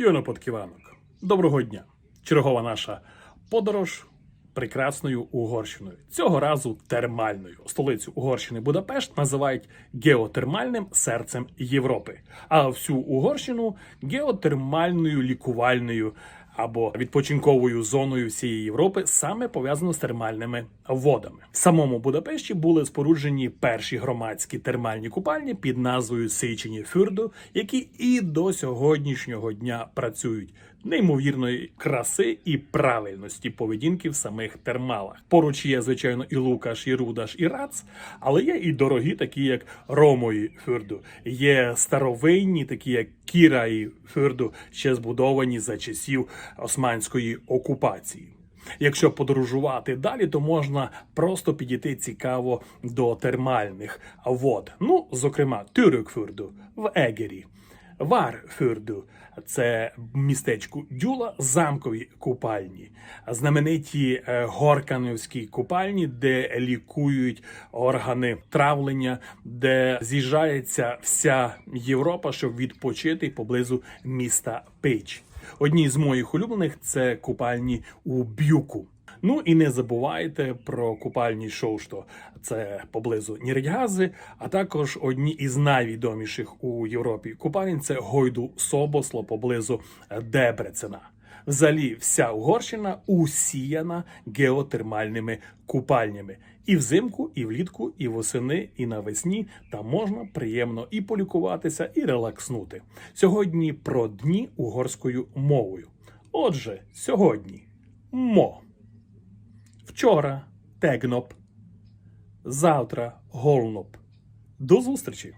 Юно Подківанок. Доброго дня! Чергова наша подорож прекрасною Угорщиною. Цього разу термальною. Столицю Угорщини Будапешт називають геотермальним серцем Європи, а всю Угорщину геотермальною лікувальною або відпочинковою зоною всієї Європи саме пов'язано з термальними водами. В самому Будапешті були споруджені перші громадські термальні купальні під назвою Сичені Фюрду, які і до сьогоднішнього дня працюють неймовірної краси і правильності поведінки в самих термалах. Поруч є, звичайно, і Лукаш, і Рудаш, і Рац, але є і дорогі, такі як Ромої Фюрду. Є старовинні, такі як Кіра і Фюрду, ще збудовані за часів османської окупації. Якщо подорожувати далі, то можна просто підійти цікаво до термальних вод. Ну, зокрема, Тюрюкфюрду в Егері. Варфюрду це містечко Дюла, замкові купальні, знамениті е, горканівські купальні, де лікують органи травлення, де з'їжджається вся Європа, щоб відпочити поблизу міста Пич. Одні з моїх улюблених це купальні у Б'юку. Ну і не забувайте про купальні шоу, що це поблизу Ніргязи, а також одні із найвідоміших у Європі купальень це Гойду Собосло поблизу Дебрецена. Взагалі, вся Угорщина усіяна геотермальними купальнями. І взимку, і влітку, і восени, і навесні там можна приємно і полікуватися, і релакснути. Сьогодні про дні угорською мовою. Отже, сьогодні мо. Вчора тегноп. Завтра голноп. До зустрічі!